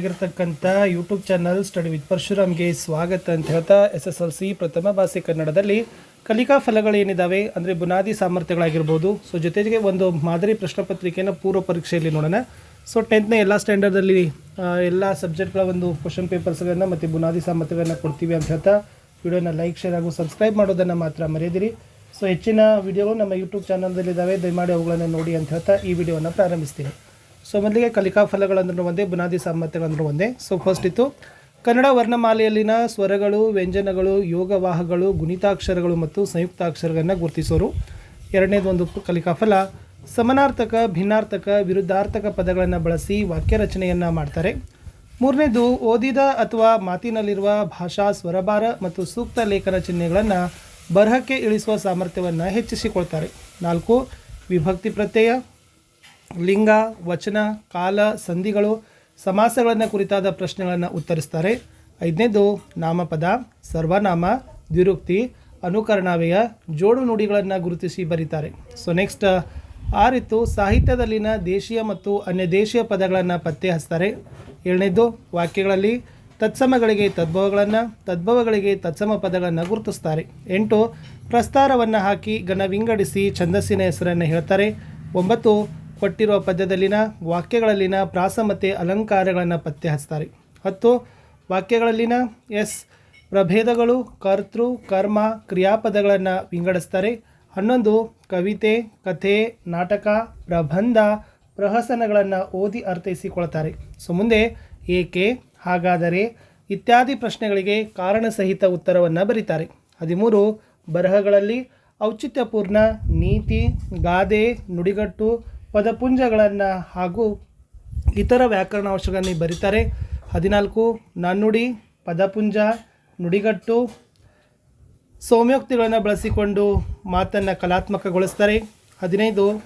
ಆಗಿರ್ತಕ್ಕಂಥ YouTube channel study with ಪರಶುರಾಮ್ಗೆ ಸ್ವಾಗತ ಅಂತ ಹೇಳ್ತಾ ಎಸ್ ಎಸ್ ಎಲ್ ಸಿ ಪ್ರಥಮ ಭಾಷೆ ಕನ್ನಡದಲ್ಲಿ ಕಲಿಕಾ ಫಲಗಳು ಏನಿದ್ದಾವೆ ಅಂದರೆ ಬುನಾದಿ ಸಾಮರ್ಥ್ಯಗಳಾಗಿರ್ಬೋದು. ಸೊ ಜೊತೆಗೆ ಒಂದು ಮಾದರಿ ಪ್ರಶ್ನೆ ಪತ್ರಿಕೆಯನ್ನು ಪೂರ್ವ ಪರೀಕ್ಷೆಯಲ್ಲಿ ನೋಡೋಣ. ಸೊ ಟೆಂತ್ನ ಎಲ್ಲ ಸ್ಟ್ಯಾಂಡರ್ಡಲ್ಲಿ ಎಲ್ಲ ಸಬ್ಜೆಕ್ಟ್ಗಳ ಒಂದು ಕ್ವಶನ್ ಪೇಪರ್ಸ್ಗಳನ್ನು ಮತ್ತು ಬುನಾದಿ ಸಾಮರ್ಥ್ಯಗಳನ್ನು ಕೊಡ್ತೀವಿ ಅಂತ ಹೇಳ್ತಾ ವಿಡಿಯೋನ ಲೈಕ್ ಶೇರ್ ಹಾಗೂ ಸಬ್ಸ್ಕ್ರೈಬ್ ಮಾಡೋದನ್ನು ಮಾತ್ರ ಮರೆಯದಿರಿ. ಸೊ ಹೆಚ್ಚಿನ ವಿಡಿಯೋಗಳು ನಮ್ಮ ಯೂಟ್ಯೂಬ್ ಚಾನಲ್ದಲ್ಲಿದ್ದಾವೆ ದಯಮಾಡಿ ಅವುಗಳನ್ನು ನೋಡಿ ಅಂತ ಹೇಳ್ತಾ ಈ ವಿಡಿಯೋವನ್ನು ಪ್ರಾರಂಭಿಸ್ತೀನಿ. ಸೊ ಮೊದಲಿಗೆ ಕಲಿಕಾ ಫಲಗಳಂದ್ರೂ ಒಂದೇ, ಬುನಾದಿ ಸಾಮರ್ಥ್ಯಗಳಂದ್ರೂ ಒಂದೇ. ಸೊ ಫಸ್ಟ್ ಇತ್ತು ಕನ್ನಡ ವರ್ಣಮಾಲೆಯಲ್ಲಿನ ಸ್ವರಗಳು, ವ್ಯಂಜನಗಳು ಯೋಗವಾಹಗಳು ಗುಣಿತಾಕ್ಷರಗಳು ಮತ್ತು ಸಂಯುಕ್ತಾಕ್ಷರಗಳನ್ನು ಗುರುತಿಸೋರು. ಎರಡನೇದು ಒಂದು ಕಲಿಕಾ ಫಲ. ಸಮನಾರ್ಥಕ, ಭಿನ್ನಾರ್ಥಕ, ವಿರುದ್ಧಾರ್ಥಕ ಪದಗಳನ್ನು ಬಳಸಿ ವಾಕ್ಯ ರಚನೆಯನ್ನು ಮಾಡ್ತಾರೆ. ಮೂರನೇದು ಓದಿದ ಅಥವಾ ಮಾತಿನಲ್ಲಿರುವ ಭಾಷಾ ಸ್ವರಭಾರ ಮತ್ತು ಸೂಕ್ತ ಲೇಖನ ಚಿಹ್ನೆಗಳನ್ನು ಬರಹಕ್ಕೆ ಇಳಿಸುವ ಸಾಮರ್ಥ್ಯವನ್ನು ಹೆಚ್ಚಿಸಿಕೊಳ್ತಾರೆ. ನಾಲ್ಕು, ವಿಭಕ್ತಿ ಪ್ರತ್ಯಯ. ಲಿಂಗ, ವಚನ, ಕಾಲ, ಸಂಧಿಗಳು, ಸಮಾಸಗಳನ್ನು ಕುರಿತಾದ ಪ್ರಶ್ನೆಗಳನ್ನು ಉತ್ತರಿಸ್ತಾರೆ. ಐದನೇದು ನಾಮಪದ, ಸರ್ವನಾಮ, ದ್ವಿರುಕ್ತಿ, ಅನುಕರಣಾವಯ, ಜೋಡು ನುಡಿಗಳನ್ನು ಗುರುತಿಸಿ ಬರೀತಾರೆ. ಸೊ ನೆಕ್ಸ್ಟ್ ಆರಿತ್ತು ಸಾಹಿತ್ಯದಲ್ಲಿನ ದೇಶೀಯ ಮತ್ತು ಅನ್ಯ ದೇಶೀಯ ಪದಗಳನ್ನು ಪತ್ತೆ ಹಚ್ತಾರೆ. ಏಳನೇದು ವಾಕ್ಯಗಳಲ್ಲಿ ತತ್ಸಮಗಳಿಗೆ ತದ್ಭವಗಳನ್ನು, ತದ್ಭವಗಳಿಗೆ ತತ್ಸಮ ಪದಗಳನ್ನು ಗುರುತಿಸ್ತಾರೆ. ಎಂಟು ಪ್ರಸ್ತಾರವನ್ನು ಹಾಕಿ ಗಣ ವಿಂಗಡಿಸಿ ಛಂದಸ್ಸಿನ ಹೆಸರನ್ನು ಹೇಳ್ತಾರೆ. ಒಂಬತ್ತು ಕೊಟ್ಟಿರುವ ಪದ್ಯದಲ್ಲಿನ ವಾಕ್ಯಗಳಲ್ಲಿನ ಪ್ರಾಸ ಮತ್ತು ಅಲಂಕಾರಗಳನ್ನು ಪತ್ತೆ ಹಚ್ತಾರೆ ಹತ್ತು, ವಾಕ್ಯಗಳಲ್ಲಿನ ಎಸ್ ಪ್ರಭೇದಗಳು ಕರ್ತೃ, ಕರ್ಮ, ಕ್ರಿಯಾಪದಗಳನ್ನು ವಿಂಗಡಿಸ್ತಾರೆ. ಹನ್ನೊಂದು, ಕವಿತೆ, ಕಥೆ, ನಾಟಕ, ಪ್ರಬಂಧ, ಪ್ರಹಸನಗಳನ್ನು ಓದಿ ಅರ್ಥೈಸಿಕೊಳ್ತಾರೆ. ಸೊ ಮುಂದೆ ಏಕೆ, ಹಾಗಾದರೆ ಇತ್ಯಾದಿ ಪ್ರಶ್ನೆಗಳಿಗೆ ಕಾರಣಸಹಿತ ಉತ್ತರವನ್ನು ಬರೀತಾರೆ. ಹದಿಮೂರು, ಬರಹಗಳಲ್ಲಿ ಔಚಿತ್ಯಪೂರ್ಣ ನೀತಿ, ಗಾದೆ, ನುಡಿಗಟ್ಟು ಪದಪುಂಜಗಳನ್ನು ಹಾಗೂ ಇತರ ವ್ಯಾಕರಣ ಅಂಶಗಳನ್ನು ಬರೀತಾರೆ. ಹದಿನಾಲ್ಕು ನಾಣ್ಣುಡಿ ಪದಪುಂಜ, ನುಡಿಗಟ್ಟು, ಸೌಮ್ಯೋಕ್ತಿಗಳನ್ನು ಬಳಸಿಕೊಂಡು ಮಾತನ್ನು ಕಲಾತ್ಮಕಗೊಳಿಸ್ತಾರೆ. ಹದಿನೈದು,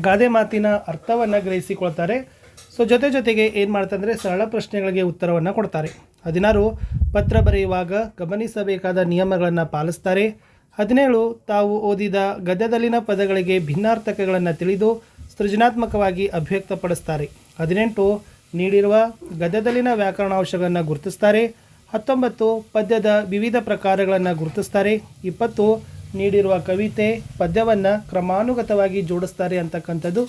ಗಾದೆ ಮಾತಿನ ಅರ್ಥವನ್ನು ಗ್ರಹಿಸಿಕೊಳ್ತಾರೆ. ಸೊ, ಜೊತೆ ಜೊತೆಗೆ ಏನು ಮಾಡ್ತಂದರೆ ಸರಳ ಪ್ರಶ್ನೆಗಳಿಗೆ ಉತ್ತರವನ್ನು ಕೊಡ್ತಾರೆ. ಹದಿನಾರು, ಪತ್ರ ಬರೆಯುವಾಗ ಗಮನಿಸಬೇಕಾದ ನಿಯಮಗಳನ್ನು ಪಾಲಿಸ್ತಾರೆ. ಹದಿನೇಳು, ತಾವು ಓದಿದ ಗದ್ಯದಲ್ಲಿನ ಪದಗಳಿಗೆ ಭಿನ್ನಾರ್ಥಕಗಳನ್ನು ತಿಳಿದು ಸೃಜನಾತ್ಮಕವಾಗಿ ಅಭಿವ್ಯಕ್ತಪಡಿಸ್ತಾರೆ. ಹದಿನೆಂಟು, ನೀಡಿರುವ ಗದ್ಯದಲ್ಲಿನ ವ್ಯಾಕರಣಾಂಶಗಳನ್ನು ಗುರುತಿಸ್ತಾರೆ. ಹತ್ತೊಂಬತ್ತು, ಪದ್ಯದ ವಿವಿಧ ಪ್ರಕಾರಗಳನ್ನು ಗುರುತಿಸ್ತಾರೆ. ಇಪ್ಪತ್ತು, ನೀಡಿರುವ ಕವಿತೆ, ಪದ್ಯವನ್ನು ಕ್ರಮಾನುಗತವಾಗಿ ಜೋಡಿಸ್ತಾರೆ ಅಂತಕ್ಕಂಥದ್ದು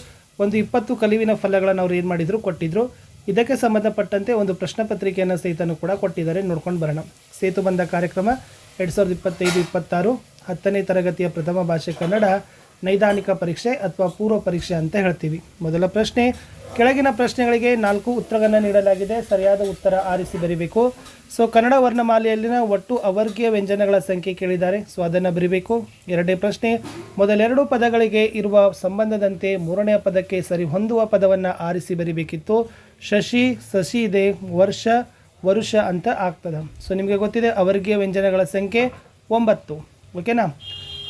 ಒಂದು ಇಪ್ಪತ್ತು ಕಲಿವಿನ ಫಲಗಳನ್ನು ಅವ್ರು ಏನು ಮಾಡಿದರು ಕೊಟ್ಟಿದ್ದರು ಇದಕ್ಕೆ ಸಂಬಂಧಪಟ್ಟಂತೆ ಒಂದು ಪ್ರಶ್ನೆ ಪತ್ರಿಕೆಯನ್ನು ಸಹಿತನೂ ಕೂಡ ಕೊಟ್ಟಿದ್ದಾರೆ. ನೋಡ್ಕೊಂಡು ಬರೋಣ. ಸೇತು ಬಂದ ಕಾರ್ಯಕ್ರಮ ಎರಡು ಸಾವಿರದ ಇಪ್ಪತ್ತೈದು, ಇಪ್ಪತ್ತಾರು ಹತ್ತನೇ ತರಗತಿಯ ಪ್ರಥಮ ಭಾಷೆ ಕನ್ನಡ. ನೈದಾನಿಕ ಪರೀಕ್ಷೆ ಅಥವಾ ಪೂರ್ವ ಪರೀಕ್ಷೆ ಅಂತ ಹೇಳ್ತೀವಿ. ಮೊದಲ ಪ್ರಶ್ನೆ, ಕೆಳಗಿನ ಪ್ರಶ್ನೆಗಳಿಗೆ ನಾಲ್ಕು ಉತ್ತರಗಳನ್ನು ನೀಡಲಾಗಿದೆ. ಸರಿಯಾದ ಉತ್ತರ ಆರಿಸಿ ಬರೀಬೇಕು. ಸೊ ಕನ್ನಡ ವರ್ಣಮಾಲೆಯಲ್ಲಿನ ಒಟ್ಟು ಅವರ್ಗೀಯ ವ್ಯಂಜನಗಳ ಸಂಖ್ಯೆ ಕೇಳಿದ್ದಾರೆ. ಸೊ ಅದನ್ನು ಬರೀಬೇಕು. ಎರಡನೇ ಪ್ರಶ್ನೆ, ಮೊದಲೆರಡು ಪದಗಳಿಗೆ ಇರುವ ಸಂಬಂಧದಂತೆ ಮೂರನೆಯ ಪದಕ್ಕೆ ಸರಿ ಹೊಂದುವ ಪದವನ್ನು ಆರಿಸಿ ಬರೀಬೇಕಿತ್ತು. ಶಶಿ ಸಸಿ ಇದೆ ವರ್ಷ, ವರುಷ ಅಂತ ಆಗ್ತದೆ. ಸೊ ನಿಮಗೆ ಗೊತ್ತಿದೆ, ಅವರ್ಗೀಯ ವ್ಯಂಜನಗಳ ಸಂಖ್ಯೆ ಒಂಬತ್ತು. ಓಕೆನಾ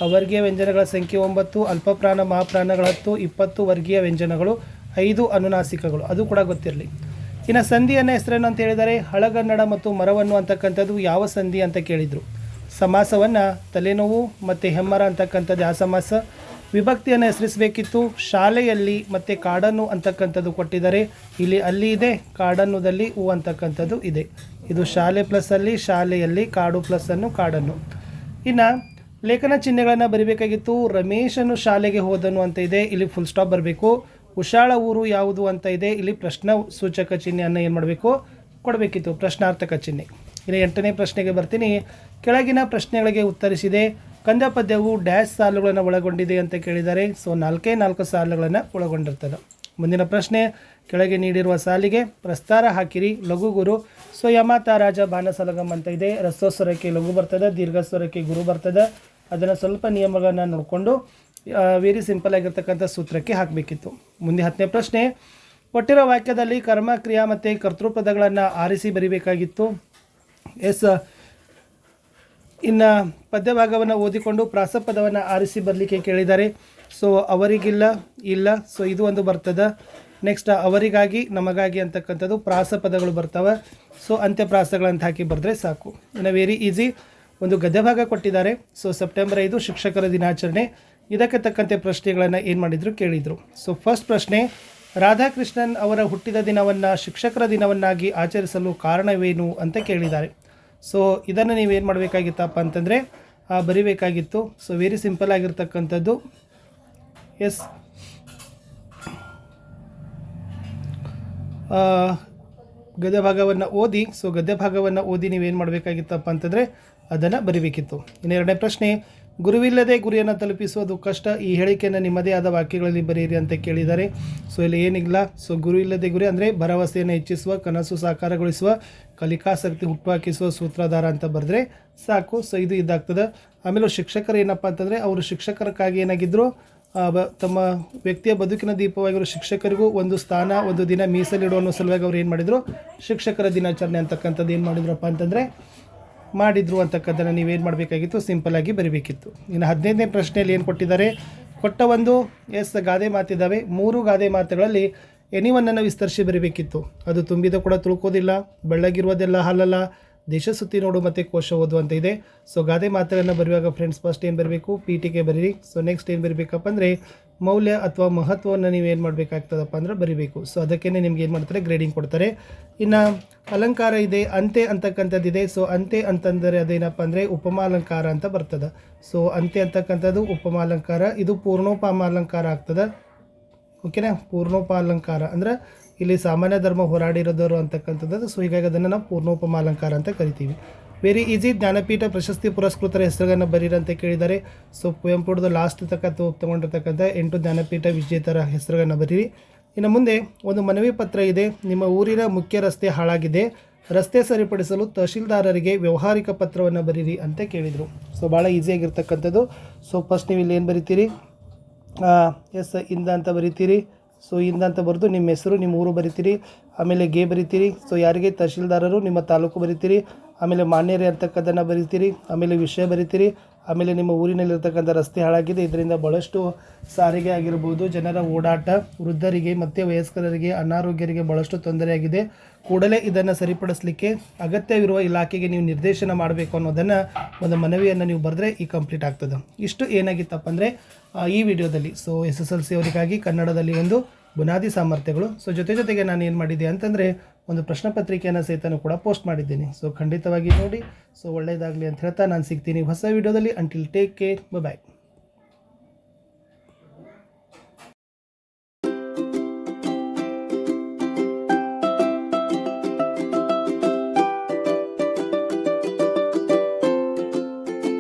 ಅವರ್ಗೀಯ ವ್ಯಂಜನಗಳ ಸಂಖ್ಯೆ ಒಂಬತ್ತು, ಅಲ್ಪಪ್ರಾಣ, ಮಹಾಪ್ರಾಣಗಳ ಹತ್ತು, ಇಪ್ಪತ್ತು ವರ್ಗೀಯ ವ್ಯಂಜನಗಳು, ಐದು ಅನುನಾಸಿಕಗಳು. ಅದು ಕೂಡ ಗೊತ್ತಿರಲಿ. ಇನ್ನು ಸಂಧಿಯನ್ನು ಹೆಸರೇನು ಅಂತ ಹೇಳಿದರೆ, ಹಳಗನ್ನಡ ಮತ್ತು ಮರವನ್ನು ಅಂತಕ್ಕಂಥದ್ದು ಯಾವ ಸಂಧಿ ಅಂತ ಕೇಳಿದರು. ಸಮಾಸವನ್ನು ತಲೆನೋವು ಮತ್ತು ಹೆಮ್ಮರ ಅಂತಕ್ಕಂಥದ್ದು ಯಾವ ಸಮಾಸ. ವಿಭಕ್ತಿಯನ್ನು ಹೆಸರಿಸಬೇಕಿತ್ತು. ಶಾಲೆಯಲ್ಲಿ ಮತ್ತು ಕಾಡನ್ನು ಅಂತಕ್ಕಂಥದ್ದು ಕೊಟ್ಟಿದ್ದಾರೆ ಇಲ್ಲಿ ಅಲ್ಲಿ ಇದೆ, ಕಾಡನ್ನುದಲ್ಲಿ ಹೂ ಅಂತಕ್ಕಂಥದ್ದು ಇದೆ. ಇದು ಶಾಲೆ ಪ್ಲಸ್ ಅಲ್ಲಿ, ಶಾಲೆಯಲ್ಲಿ ಕಾಡು ಪ್ಲಸ್ ಅನ್ನು ಕಾಡನ್ನು. ಇನ್ನು ಲೇಖನ ಚಿಹ್ನೆಗಳನ್ನು ಬರಿಬೇಕಾಗಿತ್ತು. ರಮೇಶನು ಶಾಲೆಗೆ ಹೋದನು ಅಂತ ಇದೆ. ಇಲ್ಲಿ ಫುಲ್ ಸ್ಟಾಪ್ ಬರಬೇಕು. ಉಷಾಳ ಊರು ಯಾವುದು ಅಂತ ಇದೆ. ಇಲ್ಲಿ ಪ್ರಶ್ನ ಸೂಚಕ ಚಿಹ್ನೆಯನ್ನು ಏನು ಮಾಡಬೇಕು? ಕೊಡಬೇಕಿತ್ತು. ಪ್ರಶ್ನಾರ್ಥಕ ಚಿಹ್ನೆ. ಇಲ್ಲಿ ಎಂಟನೇ ಪ್ರಶ್ನೆಗೆ ಬರ್ತೀನಿ. ಕೆಳಗಿನ ಪ್ರಶ್ನೆಗಳಿಗೆ ಉತ್ತರಿಸಿದೆ. ಕಂದ ಪದ್ಯವು ಡ್ಯಾಶ್ ಸಾಲುಗಳನ್ನು ಒಳಗೊಂಡಿದೆ ಅಂತ ಕೇಳಿದ್ದಾರೆ. ಸೊ ನಾಲ್ಕೇ ನಾಲ್ಕು ಸಾಲುಗಳನ್ನು ಒಳಗೊಂಡಿರ್ತದೆ. ಮುಂದಿನ ಪ್ರಶ್ನೆ, ಕೆಳಗೆ ನೀಡಿರುವ ಸಾಲಿಗೆ ಪ್ರಸ್ತಾರ ಹಾಕಿರಿ, ಲಘು ಗುರು. ಸೊ ಯಮಾತ ರಾಜ ಬಾನಸಲಗಂ ಅಂತ ಇದೆ. ರಸ್ವಸ್ವರಕ್ಕೆ ಲಘು ಬರ್ತದೆ, ದೀರ್ಘಸ್ವರಕ್ಕೆ ಗುರು ಬರ್ತದೆ. ಅದನ್ನು ಸ್ವಲ್ಪ ನಿಯಮಗಳನ್ನು ನೋಡಿಕೊಂಡು ವೆರಿ ಸಿಂಪಲ್ ಆಗಿರ್ತಕ್ಕಂಥ ಸೂತ್ರಕ್ಕೆ ಹಾಕಬೇಕಿತ್ತು. ಮುಂದೆ ಹತ್ತನೇ ಪ್ರಶ್ನೆ, ಕೊಟ್ಟಿರೋ ವಾಕ್ಯದಲ್ಲಿ ಕರ್ಮ, ಕ್ರಿಯಾ ಮತ್ತು ಕರ್ತೃಪದಗಳನ್ನು ಆರಿಸಿ ಬರಿಬೇಕಾಗಿತ್ತು. ಎಸ್, ಇನ್ನು ಪದ್ಯಭಾಗವನ್ನು ಓದಿಕೊಂಡು ಪ್ರಾಸಪದವನ್ನು ಆರಿಸಿ ಬರಲಿಕ್ಕೆ ಕೇಳಿದ್ದಾರೆ. ಸೊ ಅವರಿಗಿಲ್ಲ, ಇಲ್ಲ. ಸೊ ಇದು ಒಂದು ಬರ್ತದೆ. ನೆಕ್ಸ್ಟ್ ಅವರಿಗಾಗಿ, ನಮಗಾಗಿ ಅಂತಕ್ಕಂಥದ್ದು ಪ್ರಾಸ ಪದಗಳು ಬರ್ತವೆ. ಸೊ ಅಂತ್ಯಪ್ರಾಸಗಳಂತ ಹಾಕಿ ಬರೆದ್ರೆ ಸಾಕು. ಇನ್ನು ವೆರಿ ಈಸಿ ಒಂದು ಗದ್ಯಭಾಗ ಕೊಟ್ಟಿದ್ದಾರೆ. ಸೊ ಸೆಪ್ಟೆಂಬರ್ ಐದು, ಶಿಕ್ಷಕರ ದಿನಾಚರಣೆ. ಇದಕ್ಕೆ ತಕ್ಕಂತೆ ಪ್ರಶ್ನೆಗಳನ್ನು ಏನು ಮಾಡಿದರು ಕೇಳಿದರು. ಸೊ ಫಸ್ಟ್ ಪ್ರಶ್ನೆ, ರಾಧಾಕೃಷ್ಣನ್ ಅವರ ಹುಟ್ಟಿದ ದಿನವನ್ನು ಶಿಕ್ಷಕರ ದಿನವನ್ನಾಗಿ ಆಚರಿಸಲು ಕಾರಣವೇನು ಅಂತ ಕೇಳಿದ್ದಾರೆ. ಸೊ ಇದನ್ನು ನೀವೇನು ಮಾಡಬೇಕಾಗಿತ್ತಪ್ಪ ಅಂತಂದರೆ ಬರಿಬೇಕಾಗಿತ್ತು. ಸೊ ವೆರಿ ಸಿಂಪಲ್ ಆಗಿರ್ತಕ್ಕಂಥದ್ದು ಎಸ್ ಗದ್ಯ ಭಾಗವನ್ನು ಓದಿ ಸೊ ಗದ್ಯ ಭಾಗವನ್ನು ಓದಿ ನೀವೇನು ಮಾಡಬೇಕಾಗಿತ್ತಪ್ಪ ಅಂತಂದರೆ ಅದನ್ನು ಬರಿಬೇಕಿತ್ತು. ಇನ್ನೆರಡನೇ ಪ್ರಶ್ನೆ, ಗುರುವಿಲ್ಲದೆ ಗುರಿಯನ್ನು ತಲುಪಿಸುವುದು ಕಷ್ಟ, ಈ ಹೇಳಿಕೆಯನ್ನು ನಿಮ್ಮದೇ ಆದ ವಾಕ್ಯಗಳಲ್ಲಿ ಬರೆಯಿರಿ ಅಂತ ಕೇಳಿದ್ದಾರೆ. ಸೊ ಇಲ್ಲಿ ಏನಿಲ್ಲ. ಸೊ ಗುರು ಇಲ್ಲದೆ ಗುರಿ ಅಂದರೆ ಭರವಸೆಯನ್ನು ಹೆಚ್ಚಿಸುವ, ಕನಸು ಸಾಕಾರಗೊಳಿಸುವ, ಕಲಿಕಾಸಕ್ತಿ ಹುಟ್ಟುಹಾಕಿಸುವ ಸೂತ್ರಧಾರ ಅಂತ ಬರೆದ್ರೆ ಸಾಕು. ಸೊ ಇದು ಇದಾಗ್ತದೆ. ಆಮೇಲೆ ಶಿಕ್ಷಕರು ಏನಪ್ಪ ಅಂತಂದರೆ, ಅವರು ಶಿಕ್ಷಕರಕ್ಕಾಗಿ ಏನಾಗಿದ್ದರು ಬ, ತಮ್ಮ ವ್ಯಕ್ತಿಯ ಬದುಕಿನ ದೀಪವಾಗಿರೋ ಶಿಕ್ಷಕರಿಗೂ ಒಂದು ಸ್ಥಾನ, ಒಂದು ದಿನ ಮೀಸಲಿಡುವ ಅನ್ನೋ ಸಲುವಾಗಿ ಅವ್ರು ಏನು ಮಾಡಿದರು? ಶಿಕ್ಷಕರ ದಿನಾಚರಣೆ ಅಂತಕ್ಕಂಥದ್ದು ಏನು ಮಾಡಿದ್ರಪ್ಪ ಅಂತಂದರೆ, ಮಾಡಿದ್ರು ಅಂತಕ್ಕಂಥದ್ದನ್ನು ನೀವೇನು ಮಾಡಬೇಕಾಗಿತ್ತು? ಸಿಂಪಲಾಗಿ ಬರಿಬೇಕಿತ್ತು. ಇನ್ನು ಹದಿನೈದನೇ ಪ್ರಶ್ನೆಯಲ್ಲಿ ಏನು ಕೊಟ್ಟಿದ್ದಾರೆ? ಕೊಟ್ಟ ಒಂದು, ಎಸ್, ಗಾದೆ ಮಾತಿದ್ದಾವೆ. ಮೂರು ಗಾದೆ ಮಾತುಗಳಲ್ಲಿ ಎನಿವನ್ನನ್ನು ವಿಸ್ತರಿಸಿ ಬರಿಬೇಕಿತ್ತು. ಅದು ತುಂಬಿದ ಕೂಡ ತುಳ್ಕೋದಿಲ್ಲ, ಬೆಳ್ಳಗಿರುವುದೆಲ್ಲ ಹಾಲಲ್ಲ. ದೇಶ ಸುತ್ತಿ ನೋಡು ಮತ್ತು ಕೋಶ ಓದು ಅಂತ ಇದೆ. ಸೊ ಗಾದೆ ಮಾತುಗಳನ್ನು ಬರೆಯುವಾಗ ಫ್ರೆಂಡ್ಸ್ ಫಸ್ಟ್ ಏನು ಬರಬೇಕು? ಟಿಗೆ ಬರೀರಿ. ಸೊ ನೆಕ್ಸ್ಟ್ ಏನು ಬರಬೇಕಪ್ಪ ಅಂದರೆ ಮೌಲ್ಯ ಅಥವಾ ಮಹತ್ವವನ್ನು ನೀವು ಏನು ಮಾಡಬೇಕಾಗ್ತದಪ್ಪ ಅಂದ್ರೆ ಬರಿಬೇಕು. ಸೊ ಅದಕ್ಕೇ ನಿಮ್ಗೆ ಏನು ಮಾಡ್ತಾರೆ? ಗ್ರೇಡಿಂಗ್ ಕೊಡ್ತಾರೆ. ಇನ್ನು ಅಲಂಕಾರ ಇದೆ, ಅಂತೆ ಅಂತಕ್ಕಂಥದ್ದಿದೆ. ಸೊ ಅಂತೆ ಅಂತಂದರೆ ಅದೇನಪ್ಪ ಅಂದರೆ ಉಪಮಾಲಂಕಾರ ಅಂತ ಬರ್ತದೆ. ಸೊ ಅಂತೆ ಅಂತಕ್ಕಂಥದ್ದು ಉಪಮಾಲಂಕಾರ. ಇದು ಪೂರ್ಣೋಪಮಾಲಂಕಾರ ಆಗ್ತದೆ. ಓಕೆನಾ ಪೂರ್ಣೋಪಾಲಂಕಾರ ಅಂದ್ರೆ ಇಲ್ಲಿ ಸಾಮಾನ್ಯ ಧರ್ಮ ಹೋರಾಡಿರೋದವರು ಅಂತಕ್ಕಂಥದ್ದು. ಸೊ ಹೀಗಾಗಿ ಅದನ್ನು ನಾವು ಪೂರ್ಣೋಪಮಾಲಂಕಾರ ಅಂತ ಕರಿತೀವಿ. ವೆರಿ ಈಸಿ ಜ್ಞಾನಪೀಠ ಪ್ರಶಸ್ತಿ ಪುರಸ್ಕೃತರ ಹೆಸರುಗಳನ್ನು ಬರೀರಿ ಅಂತ ಕೇಳಿದ್ದಾರೆ ಸೊ ಕುವೆಂಪುಡದ ಲಾಸ್ಟ್ ತಕ್ಕಂಥ ತಗೊಂಡಿರ್ತಕ್ಕಂಥ ಎಂಟು ಜ್ಞಾನಪೀಠ ವಿಜೇತರ ಹೆಸರುಗಳನ್ನು ಬರೀರಿ. ಇನ್ನು ಮುಂದೆ ಒಂದು ಮನವಿ ಪತ್ರ ಇದೆ. ನಿಮ್ಮ ಊರಿನ ಮುಖ್ಯ ರಸ್ತೆ ಹಾಳಾಗಿದೆ. ರಸ್ತೆ ಸರಿಪಡಿಸಲು ತಹಶೀಲ್ದಾರರಿಗೆ ವ್ಯವಹಾರಿಕ ಪತ್ರವನ್ನು ಬರೀರಿ ಅಂತ ಕೇಳಿದರು. ಸೊ ಭಾಳ ಈಸಿಯಾಗಿರ್ತಕ್ಕಂಥದ್ದು ಸೊ ಫಸ್ಟ್ ನೀವು ಇಲ್ಲಿ ಏನು ಬರಿತೀರಿ? ಎಸ್ ಇಂದ ಅಂತ ಬರಿತೀರಿ. ಸೊ ಇಂದ ಅಂತ ಬರೆದು ನಿಮ್ಮ ಹೆಸರು, ನಿಮ್ಮ ಊರು ಬರಿತೀರಿ, ಆಮೇಲೆ ಗೆ ಬರಿತೀರಿ. ಸೊ ಯಾರಿಗೆ? ತಹಶೀಲ್ದಾರರು, ನಿಮ್ಮ ತಾಲೂಕು ಬರಿತೀರಿ, ಆಮೇಲೆ ಮಾನ್ಯರೇ ಅಂತಕ್ಕದ್ದನ್ನು ಬರಿತೀರಿ, ಆಮೇಲೆ ವಿಷಯ ಬರಿತೀರಿ. ಆಮೇಲೆ ನಿಮ್ಮ ಊರಿನಲ್ಲಿರ್ತಕ್ಕಂಥ ರಸ್ತೆ ಹಾಳಾಗಿದೆ. ಇದರಿಂದ ಭಾಳಷ್ಟು ಸಾರಿಗೆ ಆಗಿರ್ಬೋದು, ಜನರ ಓಡಾಟ, ವೃದ್ಧರಿಗೆ ಮತ್ತು ವಯಸ್ಕರಿಗೆ, ಅನಾರೋಗ್ಯರಿಗೆ ಭಾಳಷ್ಟು ತೊಂದರೆಯಾಗಿದೆ ಕೂಡಲೇ ಇದನ್ನು ಸರಿಪಡಿಸಲಿಕ್ಕೆ ಅಗತ್ಯವಿರುವ ಇಲಾಖೆಗೆ ನೀವು ನಿರ್ದೇಶನ ಮಾಡಬೇಕು ಅನ್ನೋದನ್ನು ಒಂದು ಮನವಿಯನ್ನು ನೀವು ಬರೆದ್ರೆ ಈ ಕಂಪ್ಲೀಟ್ ಆಗ್ತದೆ. ಇಷ್ಟು ಏನಾಗಿತ್ತಪ್ಪ ಅಂದರೆ ಈ ವಿಡಿಯೋದಲ್ಲಿ. So S S L C ಅವರಿಗಾಗಿ ಕನ್ನಡದಲ್ಲಿ ಒಂದು ಬುನಾದಿ ಸಾಮರ್ಥ್ಯಗಳು. ಸೊ ಜೊತೆ ಜೊತೆಗೆ ನಾನು ಏನು ಮಾಡಿದ್ದೆ ಅಂತಂದರೆ ಒಂದು ಪ್ರಶ್ನೆ ಪತ್ರಿಕೆಯನ್ನು ಸಹಿತನೂ ಕೂಡ ಪೋಸ್ಟ್ ಮಾಡಿದ್ದೀನಿ. ಸೊ ಖಂಡಿತವಾಗಿ ನೋಡಿ. ಸೊ ಒಳ್ಳೆಯದಾಗಲಿ ಅಂತ ಹೇಳ್ತಾ ನಾನು ಸಿಗ್ತೀನಿ. ಹೊಸ ವಿಡಿಯೋದಲ್ಲಿ. Until take care bye